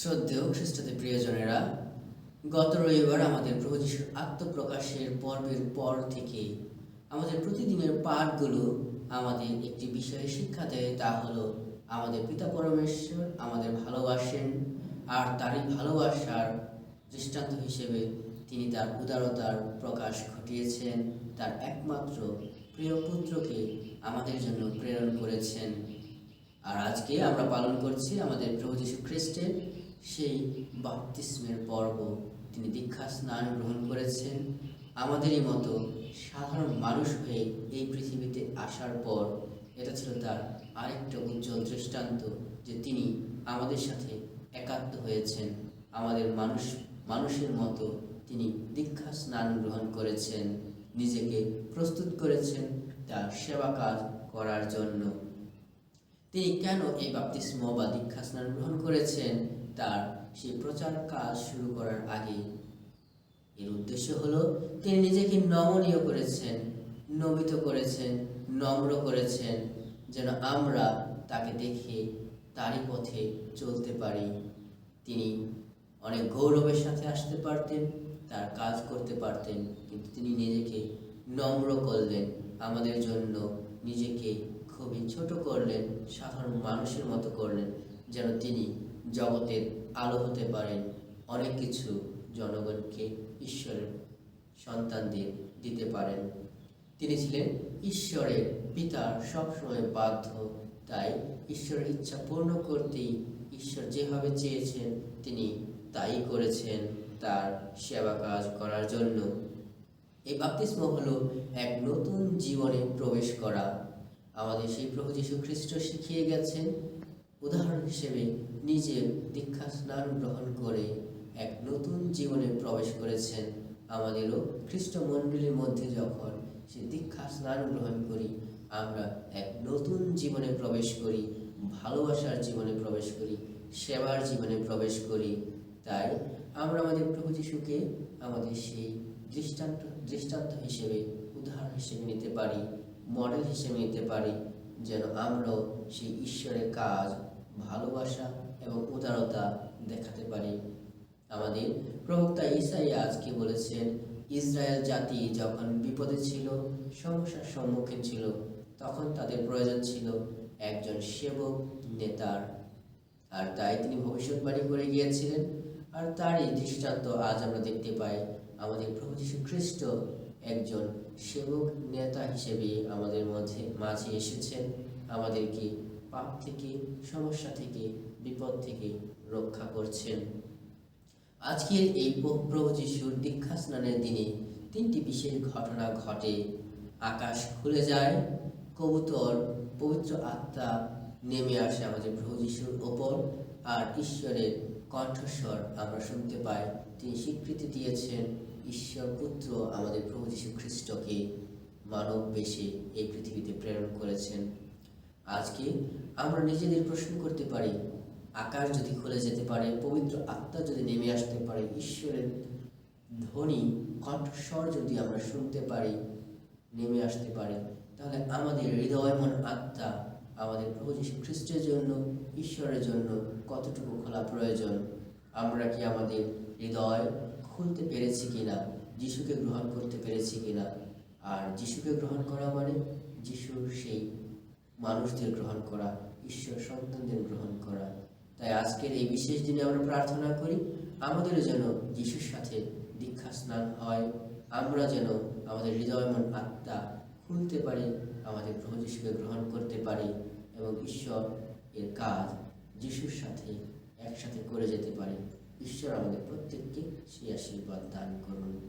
শ্রদ্ধেয় খ্রিস্টদের প্রিয়জনেরা, গত রবিবার আমাদের প্রভু যিশুর আত্মপ্রকাশের পর্বের পর থেকে আমাদের প্রতিদিনের পাঠগুলো আমাদের একটি বিষয়ে শিক্ষা দেয়, তা হলো আমাদের পিতা পরমেশ্বর আমাদের ভালোবাসেন আর তারই ভালোবাসার দৃষ্টান্ত হিসেবে তিনি তার উদারতার প্রকাশ ঘটিয়েছেন, তার একমাত্র প্রিয় পুত্রকে আমাদের জন্য প্রেরণ করেছেন। আর আজকে আমরা পালন করছি আমাদের প্রভু যীশু খ্রিস্টের সেই বাপতিস্মের পর্ব তিনি দীক্ষা স্নান গ্রহণ করেছেন। আমাদেরই মতো সাধারণ মানুষ হয়ে এই পৃথিবীতে আসার পর এটা ছিল তার আরেকটা উজ্জ্বল দৃষ্টান্ত যে তিনি আমাদের সাথে একাত্ম হয়েছেন। আমাদের মানুষ, মানুষের মতো তিনি দীক্ষা স্নান গ্রহণ করেছেন। নিজেকে প্রস্তুত করেছেন তার সেবা কাজ করার জন্য। তিনি কেন এই বাপ্তিস্ম বা দীক্ষা স্নান গ্রহণ করেছেন? তার সেই প্রচার কাজ শুরু করার আগে। এর উদ্দেশ্য হলো, তিনি নিজেকে নমনীয় করেছেন, নমিত করেছেন, নম্র করেছেন, যেন আমরা তাকে দেখে তারই পথে চলতে পারি। তিনি অনেক গৌরবের সাথে আসতে পারতেন, তার কাজ করতে পারতেন, কিন্তু তিনি নিজেকে নম্র করলেন, আমাদের জন্য নিজেকে খুবই ছোট করলেন, সাধারণ মানুষের মতো করলেন, যেন তিনি জগতের আলো হতে পারেন অনেক কিছু জনগণকে ঈশ্বরের সন্তানদের দিতে পারেন। তিনি ছিলেন ঈশ্বরের পিতার সবসময় বাধ্য। তাই ঈশ্বরের ইচ্ছা পূর্ণ করতেই ঈশ্বর যেভাবে চেয়েছেন, তিনি তাই করেছেন তার সেবা কাজ করার জন্য। এই বাপ্তিস্ম হলো এক নতুন জীবনে প্রবেশ করা। আমাদের সেই প্রভু যীশু খ্রিস্ট শিখিয়ে গেছেন। উদাহরণ হিসেবে নিজে দীক্ষা স্নান গ্রহণ করে এক নতুন জীবনে প্রবেশ করেছেন। আমাদেরও খ্রিস্ট মণ্ডলীর মধ্যে যখন সে দীক্ষা স্নান গ্রহণ করি, আমরা এক নতুন জীবনে প্রবেশ করি, ভালোবাসার জীবনে প্রবেশ করি, সেবার জীবনে প্রবেশ করি। তাই আমরা আমাদের প্রভু যিশুকে আমাদের সেই দৃষ্টান্ত দৃষ্টান্ত হিসেবে, উদাহরণ হিসেবে নিতে পারি, মডেল হিসেবে নিতে পারি, যেন আমরাও সেই ঈশ্বরের কাজ ভালোবাসা এবং উদারতা দেখাতে পারি। আমাদের প্রবক্তা ইসাই আজকে বলেছেন, ইসরায়েল জাতি যখন বিপদে ছিল, সমস্যার সম্মুখীন ছিল, তখন তাদের প্রয়োজন ছিল একজন সেবক নেতার। আর তাই তিনি ভবিষ্যৎবাণী করে গিয়েছিলেন। আর তারই দৃষ্টান্ত আজ আমরা দেখতে পাই, আমাদের প্রভু যীশু খ্রিস্ট একজন সেবক নেতা হিসেবে আমাদের মধ্যে মাঝে এসেছেন। আমাদেরকে পাপ থেকে, সমস্যা থেকে, বিপদ থেকে রক্ষা করছেন। আজকের এই প্রভু যিশুর দীক্ষা স্নানের দিনে তিনটি বিশেষ ঘটনা ঘটে। আকাশ খুলে যায়, কবুতর, পবিত্র আত্মা নেমে আসে আমাদের প্রভু যিশুর ওপর, আর ঈশ্বরের কণ্ঠস্বর আমরা শুনতে পাই। তিনি স্বীকৃতি দিয়েছেন, ঈশ্বর পুত্র আমাদের প্রভু যীশু খ্রিস্টকে মানব বেশে এই পৃথিবীতে প্রেরণ করেছেন। আজকে আমরা নিজেদের প্রশ্ন করতে পারি? আকাশ যদি খুলে যেতে পারে, পবিত্র আত্মা যদি নেমে আসতে পারে, ঈশ্বরের ধ্বনি, কণ্ঠস্বর যদি আমরা শুনতে পারি, নেমে আসতে পারে, তাহলে আমাদের হৃদয় মন আত্মা, আমাদের প্রভু যীশু খ্রিস্টের জন্য, ঈশ্বরের জন্য কতটুকু খোলা প্রয়োজন? আমরা কি আমাদের হৃদয় খুলতে পেরেছি কিনা? যিশুকে গ্রহণ করতে পেরেছি কিনা? আর যিশুকে গ্রহণ করা মানে? যিশুর সেই মানুষদের গ্রহণ করা, ঈশ্বর সন্তানদের গ্রহণ করা। তাই আজকের এই বিশেষ দিনে আমরা প্রার্থনা করি, আমাদের যেন যিশুর সাথে দীক্ষা স্নান হয়। আমরা যেন আমাদের হৃদয়মন আত্মা খুলতে পারি, আমাদের প্রভু যিশুকে গ্রহণ করতে পারি এবং ঈশ্বর এর কাজ যিশুর সাথে একসাথে করে যেতে পারি। ঈশ্বর আমাদের প্রত্যেককে সেই আশীর্বাদ দান করুন।